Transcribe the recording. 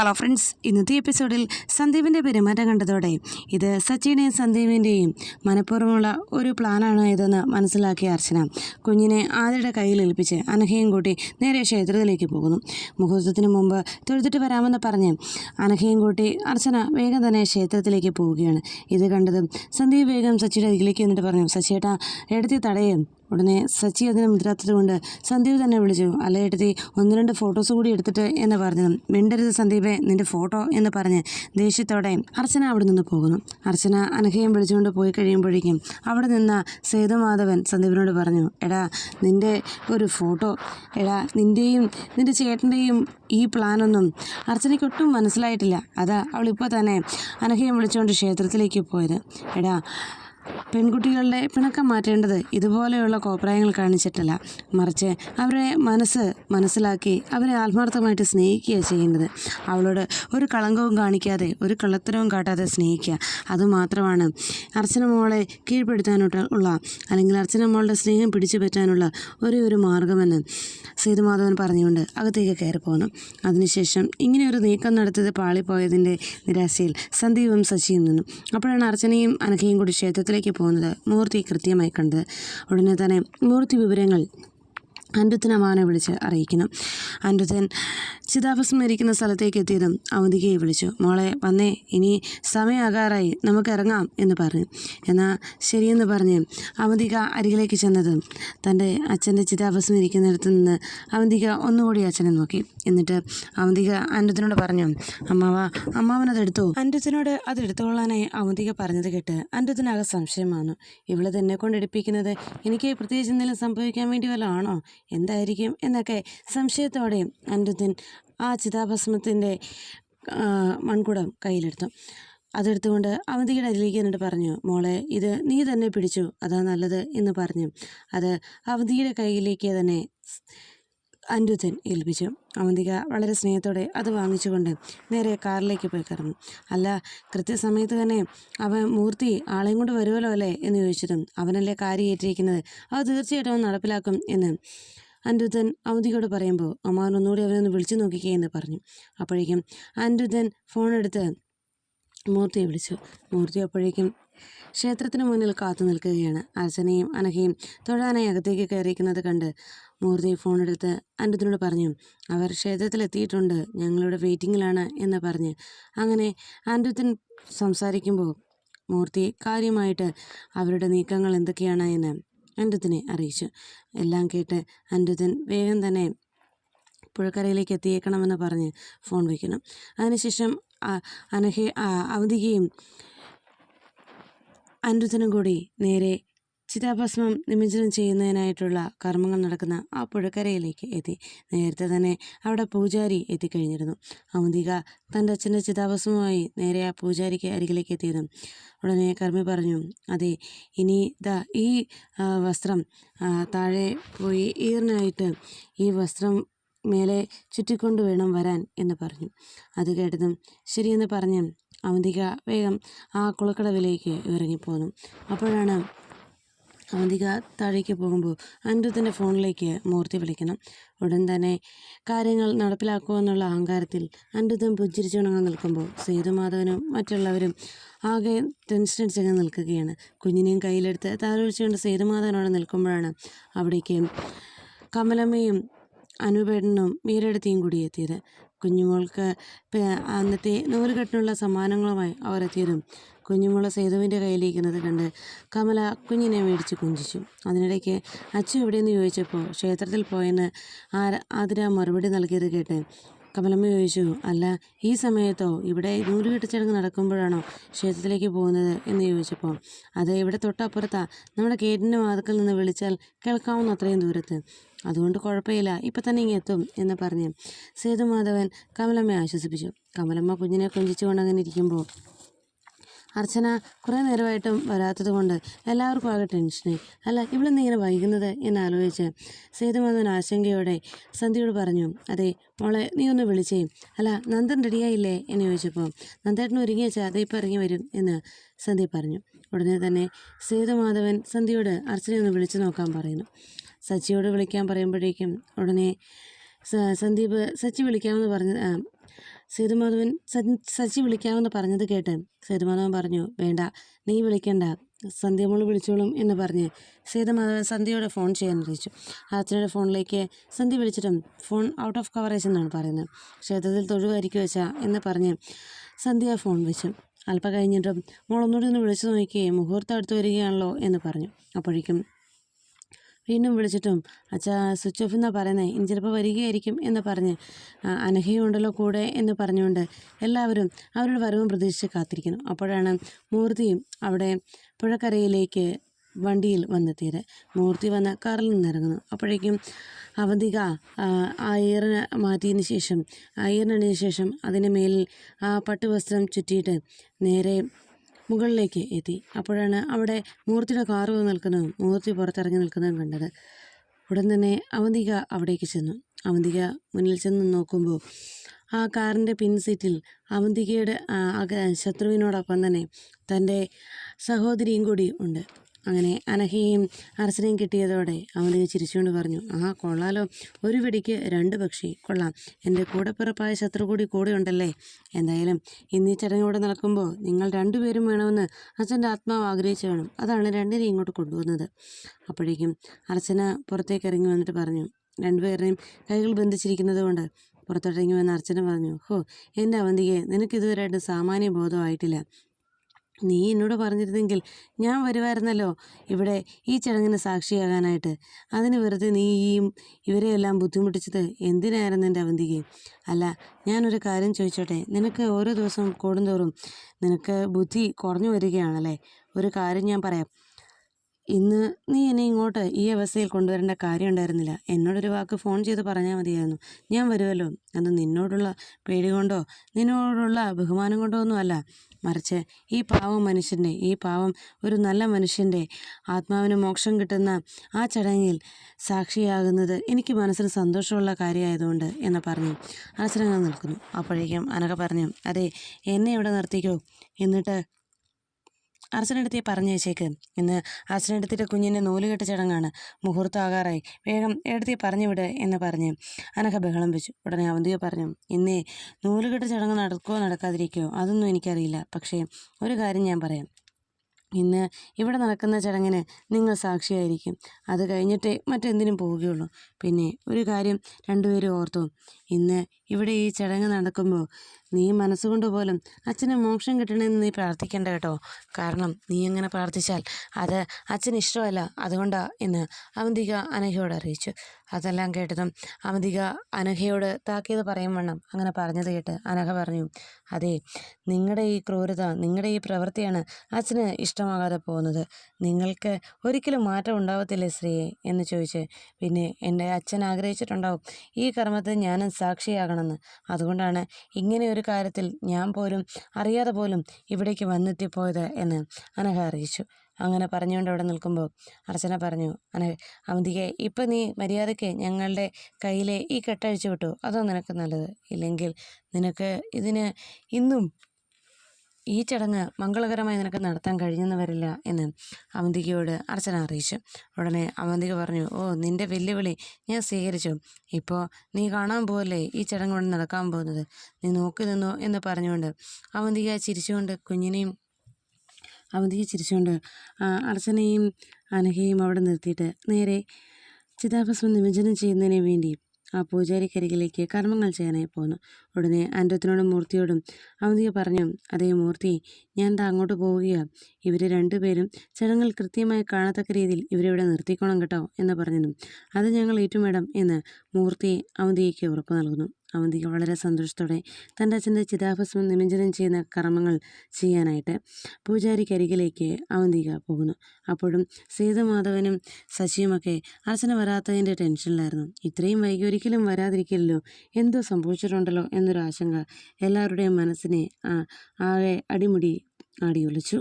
Hello friends ഇന്നത്തെ എപ്പിസോഡിൽ സന്ദീപിന്റെ പെരുമാറ്റം കണ്ടതോടെ ഇത് സച്ചിനെയും സന്ദീപിന്റെയും മനഃപൂർവമുള്ള ഒരു പ്ലാനാണ് ഇതെന്ന് മനസ്സിലാക്കിയ അർച്ചന. കുഞ്ഞിനെ ആദ്യയുടെ കയ്യിൽ ഏൽപ്പിച്ച് അനഘയും കൂട്ടി നേരെ ക്ഷേത്രത്തിലേക്ക് പോകുന്നു. മുഹൂർത്തത്തിന് മുമ്പ് തൊഴുതിട്ട് വരാമെന്ന് പറഞ്ഞ് അനഘയും കൂട്ടി അർച്ചന വേഗം തന്നെ ക്ഷേത്രത്തിലേക്ക് പോവുകയാണ്. ഇത് കണ്ടതും സന്ദീപ് വേഗം സച്ചിയുടെ അതിലേക്ക് എന്നിട്ട് പറഞ്ഞു സച്ചിയേട്ടാ എടുത്തി തടയും. ഉടനെ സച്ചി അതിനെ മുദ്രാത്തത് കൊണ്ട് സന്ദീപ് തന്നെ വിളിച്ചു. അല്ല എടുത്തി ഒന്ന് രണ്ട് ഫോട്ടോസ് കൂടി എടുത്തിട്ട് എന്ന് പറഞ്ഞു. മിണ്ടരുത് സന്ദീപെ നിന്റെ ഫോട്ടോ എന്ന് പറഞ്ഞ് ദേഷ്യത്തോടെ അർച്ചന അവിടെ നിന്ന് പോകുന്നു. അർച്ചന അനഘയും വിളിച്ചുകൊണ്ട് പോയി കഴിയുമ്പോഴേക്കും അവിടെ നിന്ന സേതുമാധവൻ സന്ദീപിനോട് പറഞ്ഞു എടാ നിന്റെ ഒരു ഫോട്ടോ എടാ നിന്റെയും നിന്റെ ചേട്ടന്റെയും ഈ പ്ലാനൊന്നും അർച്ചനയ്ക്ക് ഒട്ടും മനസ്സിലായിട്ടില്ല. അതാ അവളിപ്പോൾ തന്നെ അനഘയും വിളിച്ചുകൊണ്ട് ക്ഷേത്രത്തിലേക്ക് പോയത്. എടാ പെൺകുട്ടികളുടെ പിണക്കം മാറ്റേണ്ടത് ഇതുപോലെയുള്ള കോപ്രായങ്ങൾ കാണിച്ചിട്ടല്ല. മറിച്ച് അവരെ മനസ്സ് മനസ്സിലാക്കി അവരെ ആത്മാർത്ഥമായിട്ട് സ്നേഹിക്കുകയാണ് ചെയ്യേണ്ടത് അവളോട് ഒരു കളങ്കവും കാണിക്കാതെ ഒരു കള്ളത്തരവും കാട്ടാതെ സ്നേഹിക്കുക. അതുമാത്രമാണ് അർച്ചന മോളെ കീഴ്പ്പെടുത്താനുള്ള ഉള്ള അല്ലെങ്കിൽ അർച്ചന മോളുടെ സ്നേഹം പിടിച്ചു പറ്റാനുള്ള ഒരേ ഒരു മാർഗമെന്ന് സേതുമാധവൻ പറഞ്ഞുകൊണ്ട് അകത്തേക്ക് കയറി അതിനുശേഷം ഇങ്ങനെ ഒരു നീക്കം നടത്തിയത് പാളിപ്പോയതിന്റെ നിരാശയിൽ സന്ദീപും സച്ചിയും നിന്നു. അപ്പോഴാണ് അർച്ചനയും അനഘയും കൂടി ക്ഷേത്രത്തിലേക്ക് പോകുന്നത്. മൂർത്തി കൃത്യമായി കണ്ടത് ഉടനെ തന്നെ മൂർത്തി വിവരങ്ങൾ അൻഡുത്തൻ അമ്മാവനെ വിളിച്ച് അറിയിക്കുന്നു. അൻഡുത്തൻ ചിതാഭസ്മരിക്കുന്ന സ്ഥലത്തേക്ക് എത്തിയതും അവന്തികയെ വിളിച്ചു. മോളെ വന്നേ. ഇനി സമയമാകാറായി നമുക്ക് ഇറങ്ങാം എന്ന് പറഞ്ഞു. എന്നാൽ ശരിയെന്ന് പറഞ്ഞ് അവന്തിക അരികിലേക്ക് ചെന്നതും തന്റെ അച്ഛന്റെ ചിതാഭസ്മരിക്കുന്നിടത്ത് നിന്ന് അവന്തിക ഒന്നുകൂടി അച്ഛനെ നോക്കി. എന്നിട്ട് അവന്തിക അനുജനോട് പറഞ്ഞു അമ്മാവ അമ്മാവനത് എടുത്തു അനുജനോട് അത് എടുത്തുകൊള്ളാനായി അവന്തിക പറഞ്ഞത് കേട്ട് അൻഡുത്തിനാകെ സംശയമാണ് ഇവളെ തന്നെ കൊണ്ട് എടുപ്പിക്കുന്നത് എനിക്ക് പ്രത്യേകിച്ച് എന്തെങ്കിലും സംഭവിക്കാൻ വേണ്ടി വല്ലതാണോ? എന്തായിരിക്കും? എന്നൊക്കെ സംശയത്തോടെ അനുജൻ ആ ചിതാഭസ്മത്തിന്റെ മൺകുടം കയ്യിലെടുത്തു. അതെടുത്തുകൊണ്ട് അവന്തികയുടെ അതിലേക്ക് എന്നിട്ട് പറഞ്ഞു മോളെ ഇത് നീ തന്നെ പിടിച്ചു. അതാ നല്ലത് എന്ന് പറഞ്ഞു. അത് അവന്തിയുടെ കയ്യിലേക്ക് തന്നെ അൻഡുത്തൻ ഏൽപ്പിച്ചു. അവന്തിക വളരെ സ്നേഹത്തോടെ അത് വാങ്ങിച്ചുകൊണ്ട് നേരെ കാറിലേക്ക് പോയി കയറുന്നു അല്ല കൃത്യസമയത്ത് തന്നെ അവൻ മൂർത്തി ആളെയും കൊണ്ട് വരുമല്ലോ അല്ലേ എന്ന് ചോദിച്ചിട്ടും അവനല്ലേ കാര്യം ഏറ്റിരിക്കുന്നത് അത് തീർച്ചയായിട്ടും അവൻ നടപ്പിലാക്കും എന്ന് അനുരുദ്ധൻ അവന്തികയോട് പറയുമ്പോൾ അമ്മാവൻ ഒന്നുകൂടി അവനെ ഒന്ന് വിളിച്ചു നോക്കിക്കേ എന്ന് പറഞ്ഞു. അപ്പോഴേക്കും അൻഡുതൻ ഫോണെടുത്ത് മൂർത്തിയെ വിളിച്ചു. മൂർത്തി അപ്പോഴേക്കും ക്ഷേത്രത്തിന് മുന്നിൽ കാത്തു നിൽക്കുകയാണ്. അർച്ചനയും അനഘയും തൊഴാനായി അകത്തേക്ക് കയറിയിരിക്കുന്നത് കണ്ട് മൂർത്തി ഫോണെടുത്ത് അൻഡുത്തിനോട് പറഞ്ഞു അവർ ക്ഷേത്രത്തിലെത്തിയിട്ടുണ്ട് ഞങ്ങളുടെ വെയിറ്റിങ്ങിലാണ് എന്ന് പറഞ്ഞ്. അങ്ങനെ അൻഡുത്തൻ സംസാരിക്കുമ്പോൾ മൂർത്തി കാര്യമായിട്ട് അവരുടെ നീക്കങ്ങൾ എന്തൊക്കെയാണ് എന്ന് അൻഡുത്തിനെ അറിയിച്ചു. എല്ലാം കേട്ട് അൻഡുത്തൻ വേഗം തന്നെ പുഴക്കരയിലേക്ക് എത്തിയേക്കണമെന്ന് പറഞ്ഞ് ഫോൺ വയ്ക്കണം അതിനുശേഷം അനഹ അവധികയും അനിരുദ്ധനും കൂടി നേരെ ചിതാഭസ്മം നിമജ്ജനം ചെയ്യുന്നതിനായിട്ടുള്ള കർമ്മങ്ങൾ നടക്കുന്ന ആ പുഴക്കരയിലേക്ക് എത്തി. നേരത്തെ തന്നെ അവിടെ പൂജാരി എത്തിക്കഴിഞ്ഞിരുന്നു. അവന്തിക തന്റെ അച്ഛന്റെ ചിതാഭസ്മമായി നേരെ ആ പൂജാരിക്ക് അരികിലേക്ക് എത്തിയതും ഉടനെ കർമ്മി പറഞ്ഞു അതെ ഇനി ദാ ഈ വസ്ത്രം താഴെ പോയി ഈറിനായിട്ട് ഈ വസ്ത്രം മേലെ ചുറ്റിക്കൊണ്ട് വേണം വരാൻ എന്ന് പറഞ്ഞു. അത് കേട്ടതും ശരിയെന്ന് പറഞ്ഞ് അവന്തിക വേഗം ആ കുളക്കടവിലേക്ക് ഇറങ്ങിപ്പോന്നു. അപ്പോഴാണ് അവന്തിക താഴേക്ക് പോകുമ്പോൾ അനിരുദ്ധന്റെ ഫോണിലേക്ക് മൂർത്തി വിളിക്കണം. ഉടൻ തന്നെ കാര്യങ്ങൾ നടപ്പിലാക്കുമെന്നുള്ള അഹങ്കാരത്തിൽ അനിരുദ്ധൻ പുഞ്ചിരിച്ചുണങ്ങാൻ നിൽക്കുമ്പോൾ സേതുമാധവനും മറ്റുള്ളവരും ആകെ ടെൻഷൻ അടിച്ചങ്ങ് നിൽക്കുകയാണ്. കുഞ്ഞിനെയും കയ്യിലെടുത്ത് താലോലിച്ചുകൊണ്ട് സേതുമാധവനോട് നിൽക്കുമ്പോഴാണ് അവിടേക്ക് കമലമ്മയും അനുപേടനും മീരടത്തിയും കൂടി എത്തിയത്. കുഞ്ഞുമോൾക്ക് അന്നത്തെ നൂറുകെട്ടിനുള്ള സമ്മാനങ്ങളുമായി അവർ എത്തിയതും കുഞ്ഞുമോൾ സേതുവിന്റെ കയ്യിലിരിക്കുന്നത് കണ്ട് കമല കുഞ്ഞിനെ മേടിച്ച് കുഞ്ചിച്ചു. അതിനിടയ്ക്ക് അച്ചു എവിടെയെന്ന് ചോദിച്ചപ്പോൾ ക്ഷേത്രത്തിൽ പോയെന്ന് ആര മറുപടി നൽകിയത് കേട്ട് കമലമ്മ ചോദിച്ചു അല്ല ഈ സമയത്തോ? ഇവിടെ നൂൽ കെട്ടിച്ചടങ്ങ് നടക്കുമ്പോഴാണോ ക്ഷേത്രത്തിലേക്ക് പോകുന്നത്? എന്ന് ചോദിച്ചപ്പോൾ അത് ഇവിടെ തൊട്ടപ്പുറത്താ. നമ്മുടെ ഗേറ്റിന്റെ വാതിക്കൽ നിന്ന് വിളിച്ചാൽ കേൾക്കാവുന്ന അത്രയും ദൂരത്ത്. അതുകൊണ്ട് കുഴപ്പമില്ല. ഇപ്പം തന്നെ ഇങ്ങ് എത്തും എന്ന് പറഞ്ഞ് സേതുമാധവൻ കമലമ്മയെ ആശ്വസിപ്പിച്ചു. കമലമ്മ കുഞ്ഞിനെ കൊഞ്ചിച്ചുകൊണ്ട് അങ്ങനെ ഇരിക്കുമ്പോൾ അർച്ചന കുറേ നേരമായിട്ടും വരാത്തത് കൊണ്ട് എല്ലാവർക്കും ആകെ ടെൻഷനായി. അല്ല ഇവളെന്ന് ഇങ്ങനെ വൈകുന്നത് എന്നാലോചിച്ച് സേതുമാധവൻ ആശങ്കയോടെ സന്ധ്യയോട് പറഞ്ഞു അതെ മോളെ നീ ഒന്ന് വിളിച്ചേ. അല്ല നന്ദൻ റെഡിയായില്ലേ എന്ന് ചോദിച്ചപ്പോൾ നന്ദേട്ടൻ ഒരുങ്ങി വെച്ചാൽ അതേ ഇപ്പം ഇറങ്ങി വരും എന്ന് സന്ധ്യ പറഞ്ഞു. ഉടനെ തന്നെ സേതുമാധവൻ സന്ധ്യയോട് അർച്ചനയെ ഒന്ന് വിളിച്ചു നോക്കാൻ പറയുന്നു. സച്ചിയോട് വിളിക്കാൻ പറയുമ്പോഴേക്കും ഉടനെ സന്ദീപ് സച്ചി വിളിക്കാമെന്ന് പറഞ്ഞ് സേതുമാധവൻ സജി വിളിക്കാമെന്ന് പറഞ്ഞത് കേട്ട് സേതുമാധവൻ പറഞ്ഞു വേണ്ട നീ വിളിക്കണ്ട. സന്ധ്യമോൾ വിളിച്ചോളും എന്ന് പറഞ്ഞ് സേതുമാധവൻ സന്ധ്യയോട് ഫോൺ ചെയ്യാൻ അറിയിച്ചു. അച്ഛനയുടെ ഫോണിലേക്ക് സന്ധ്യ വിളിച്ചിട്ടും ഫോൺ ഔട്ട് ഓഫ് കവറേജ് എന്നാണ് പറയുന്നത്. ക്ഷേത്രത്തിൽ തൊഴുവായിരിക്കും വെച്ചാ എന്ന് പറഞ്ഞ് സന്ധ്യ ഫോൺ വെച്ചു. അല്പം കഴിഞ്ഞിട്ടും മോളൊന്നുകൂടി ഒന്ന് വിളിച്ചു നോക്കിയേ മുഹൂർത്തം അടുത്ത് വരികയാണല്ലോ എന്ന് പറഞ്ഞു. അപ്പോഴേക്കും വീണ്ടും വിളിച്ചിട്ടും അച്ഛാ സ്വിച്ച് ഓഫ് എന്നാണ് പറയുന്നത് ഇനി ചിലപ്പോൾ വരികയായിരിക്കും എന്ന് പറഞ്ഞ് അനഘയുണ്ടല്ലോ കൂടെ എന്ന് പറഞ്ഞുകൊണ്ട് എല്ലാവരും അവരുടെ വരവും പ്രതീക്ഷിച്ച് കാത്തിരിക്കുന്നു. അപ്പോഴാണ് മൂർത്തിയും അവിടെ പുഴക്കരയിലേക്ക് വണ്ടിയിൽ വന്നെത്തിയത്. മൂർത്തി വന്ന് കാറിൽ നിന്നിറങ്ങുന്നു. അപ്പോഴേക്കും അവന്തിക ആ മാറ്റിയതിന് ശേഷം ആ ഈറിനടിന് ശേഷം അതിന് മേലിൽ ആ പട്ടുവസ്ത്രം ചുറ്റിയിട്ട് നേരെ മുകളിലേക്ക് എത്തി. അപ്പോഴാണ് അവിടെ മൂർത്തിയുടെ കാറ് നിൽക്കുന്നതും മൂർത്തി പുറത്തിറങ്ങി നിൽക്കുന്നതും കണ്ടത്. ഉടൻ തന്നെ അവന്തിക അവിടേക്ക് ചെന്നു. അവന്തിക മുന്നിൽ ചെന്ന് നോക്കുമ്പോൾ ആ കാറിന്റെ പിൻസീറ്റിൽ അവന്തികയുടെ ശത്രുവിനോടൊപ്പം തന്നെ തന്റെ സഹോദരിയും കൂടി ഉണ്ട്. അങ്ങനെ അനഹയും അർച്ചനയും കിട്ടിയതോടെ അവന്തിക ചിരിച്ചുകൊണ്ട് പറഞ്ഞു ആ കൊള്ളാലോ. ഒരു വെടിക്ക് രണ്ട് പക്ഷി. കൊള്ളാം. എന്റെ കൂടെപ്പിറപ്പായ ശത്രു കൂടി കൂടെ ഉണ്ടല്ലേ? എന്തായാലും ഇന്നീ ചടങ്ങോടെ നടക്കുമ്പോൾ നിങ്ങൾ രണ്ടുപേരും വേണമെന്ന് അച്ഛന്റെ ആത്മാവ് ആഗ്രഹിച്ചു വേണം അതാണ് രണ്ടിനെയും ഇങ്ങോട്ട് കൊണ്ടുവന്നത്. അപ്പോഴേക്കും അർച്ചന പുറത്തേക്ക് ഇറങ്ങി വന്നിട്ട് പറഞ്ഞു രണ്ടുപേരുടെയും കൈകൾ ബന്ധിച്ചിരിക്കുന്നത് കൊണ്ട് പുറത്തോട്ടിറങ്ങി വന്ന അർച്ചന പറഞ്ഞു ഹോ എന്റെ അവന്തികെ നിനക്കിതുവരെയായിട്ട് സാമാന്യ ബോധമായിട്ടില്ല നീ എന്നോട് പറഞ്ഞിരുന്നെങ്കിൽ ഞാൻ വരുമായിരുന്നല്ലോ ഇവിടെ ഈ ചടങ്ങിന് സാക്ഷിയാകാനായിട്ട്. അതിന് വെറുതെ നീയും ഇവരെയെല്ലാം ബുദ്ധിമുട്ടിച്ചത് എന്തിനായിരുന്നു എന്റെ അവന്തിക്ക്? അല്ല ഞാനൊരു കാര്യം ചോദിച്ചോട്ടെ. നിനക്ക് ഓരോ ദിവസം കൂടുന്തോറും നിനക്ക് ബുദ്ധി കുറഞ്ഞു വരികയാണല്ലേ? ഒരു കാര്യം ഞാൻ പറയാം. ഇന്ന് നീ എന്നെ ഇങ്ങോട്ട് ഈ അവസ്ഥയിൽ കൊണ്ടുവരേണ്ട കാര്യം ഉണ്ടായിരുന്നില്ല എന്നോടൊരു വാക്ക് ഫോൺ ചെയ്ത് പറഞ്ഞാൽ മതിയായിരുന്നു. ഞാൻ വരുമല്ലോ അത് നിന്നോടുള്ള പേടി കൊണ്ടോ നിന്നോടുള്ള ബഹുമാനം കൊണ്ടോ ഒന്നുമല്ല. മറിച്ച് ഈ പാവം മനുഷ്യന്റെ ഈ പാവം ഒരു നല്ല മനുഷ്യന്റെ ആത്മാവിന് മോക്ഷം കിട്ടുന്ന ആ ചടങ്ങിൽ സാക്ഷിയാകുന്നത് എനിക്ക് മനസ്സിന് സന്തോഷമുള്ള കാര്യമായതുകൊണ്ട് എന്ന് പറഞ്ഞു. അനസരങ്ങൾ നിൽക്കുന്നു. അപ്പോഴേക്കും അനക പറഞ്ഞു അതെ എന്നെ ഇവിടെ നിർത്തിക്കോ. എന്നിട്ട് അർച്ചനടുത്തെ പറഞ്ഞേച്ചേക്ക് ഇന്ന് അർച്ചനടുത്തിട്ട് കുഞ്ഞിന്റെ നൂലുകെട്ട് ചടങ്ങാണ്. മുഹൂർത്തം ആകാറായി വേഗം എടുത്തേ പറഞ്ഞു വിട് എന്ന് പറഞ്ഞ് അനഘ ബഹളം വെച്ചു. ഉടനെ അവന്തിയെ പറഞ്ഞു ഇന്നേ നൂലുകെട്ട് ചടങ്ങ് നടക്കുമോ നടക്കാതിരിക്കുമോ അതൊന്നും എനിക്കറിയില്ല. പക്ഷേ ഒരു കാര്യം ഞാൻ പറയാം. ഇന്ന് ഇവിടെ നടക്കുന്ന ചടങ്ങിന് നിങ്ങൾ സാക്ഷിയായിരിക്കും. അത് കഴിഞ്ഞിട്ടേ മറ്റെന്തിനും പോവുകയുള്ളൂ. പിന്നെ ഒരു കാര്യം രണ്ടുപേരും ഓർത്തു. ഇന്ന് ഇവിടെ ഈ ചടങ്ങ് നടക്കുമ്പോൾ നീ മനസ്സുകൊണ്ട് പോലും അച്ഛന് മോക്ഷം കിട്ടണമെന്ന് നീ പ്രാർത്ഥിക്കേണ്ട കേട്ടോ. കാരണം നീ അങ്ങനെ പ്രാർത്ഥിച്ചാൽ അത് അച്ഛന് ഇഷ്ടമല്ല. അതുകൊണ്ടാ എന്ന് അവന്തിക അനഘയോട് അറിയിച്ചു. അതെല്ലാം കേട്ടതും അവന്തിക അനഘയോട് താക്കിയത് പറയും വണ്ണം. അങ്ങനെ പറഞ്ഞത് കേട്ട് അനഘ പറഞ്ഞു അതെ നിങ്ങളുടെ ഈ ക്രൂരത നിങ്ങളുടെ ഈ പ്രവൃത്തിയാണ് അച്ഛന് ഇഷ്ടമാകാതെ പോകുന്നത്. നിങ്ങൾക്ക് ഒരിക്കലും മാറ്റം ഉണ്ടാവത്തില്ലേ ശ്രീയെ എന്ന് ചോദിച്ച്. പിന്നെ എന്റെ അച്ഛൻ ആഗ്രഹിച്ചിട്ടുണ്ടാവും. ഈ കർമ്മത്തിൽ ഞാനും സാക്ഷിയാകണമെന്ന് അതുകൊണ്ടാണ് ഇങ്ങനെ ഒരു കാര്യത്തിൽ ഞാൻ പോലും അറിയാതെ പോലും ഇവിടേക്ക് വന്നെത്തിപ്പോയത് എന്ന് അനഘ അറിയിച്ചു. അങ്ങനെ പറഞ്ഞുകൊണ്ട് അവിടെ നിൽക്കുമ്പോൾ അർച്ചന പറഞ്ഞു അന അവന്തികെ ഇപ്പം നീ മര്യാദയ്ക്ക് ഞങ്ങളുടെ കയ്യിലെ ഈ കെട്ടഴിച്ചു വിട്ടു. അതോ നിനക്ക് നല്ലത്? ഇല്ലെങ്കിൽ നിനക്ക് ഇതിന് ഇന്നും ഈ ചടങ്ങ് മംഗളകരമായി നിനക്ക് നടത്താൻ കഴിഞ്ഞെന്ന് വരില്ല എന്ന് അവന്തികയോട് അർച്ചന അറിയിച്ചു. ഉടനെ അവന്തിക പറഞ്ഞു ഓ നിന്റെ വെല്ലുവിളി ഞാൻ സ്വീകരിച്ചു. ഇപ്പോൾ നീ കാണാൻ പോകല്ലേ ഈ ചടങ്ങ് നടക്കാൻ പോകുന്നത്? നീ നോക്കി നിന്നോ? എന്ന് പറഞ്ഞുകൊണ്ട് അവന്തിക ചിരിച്ചുകൊണ്ട് കുഞ്ഞിനെയും അവന്തിക ചിരിച്ചുകൊണ്ട് അർച്ചനയും അനഘയും അവിടെ നിർത്തിയിട്ട് നേരെ ചിതാഭസ്മം നിമജ്ജനം ചെയ്യുന്നതിന് വേണ്ടി ആ പൂജാരിക്കരികിലേക്ക് കർമ്മങ്ങൾ ചെയ്യാനായി പോകുന്നു ഉടനെ അൻഡത്തിനോടും മൂർത്തിയോടും അവന്തിക പറഞ്ഞു അതേ മൂർത്തി ഞാൻ ദാ അങ്ങോട്ട് പോവുകയാണ് ഇവർ രണ്ടുപേരും ചടങ്ങിൽ കൃത്യമായി കാണത്തക്ക രീതിയിൽ ഇവരിവിടെ നിർത്തിക്കോണം കേട്ടോ എന്ന് പറഞ്ഞതും അത് ഞങ്ങൾ ഏറ്റുമേടം എന്ന് മൂർത്തി അവന്തികയ്ക്ക് ഉറപ്പ് നൽകുന്നു. അവന്തിക വളരെ സന്തോഷത്തോടെ തന്റെ അച്ഛന്റെ ചിതാഭസ്മം നിമജ്ജനം ചെയ്യുന്ന കർമ്മങ്ങൾ ചെയ്യാനായിട്ട് പൂജാരിക്കരികിലേക്ക് അവന്തിക പോകുന്നു. അപ്പോഴും സീതമാധവനും ശശിയുമൊക്കെ അർച്ചന വരാത്തതിന്റെ ടെൻഷനിലായിരുന്നു. ഇത്രയും വൈകി ഒരിക്കലും വരാതിരിക്കില്ലല്ലോ. എന്തോ സംഭവിച്ചിട്ടുണ്ടല്ലോ എന്നൊരു ആശങ്ക എല്ലാവരുടെയും മനസ്സിനെ ആകെ അടിമുടി ആടിയൊലിച്ചു.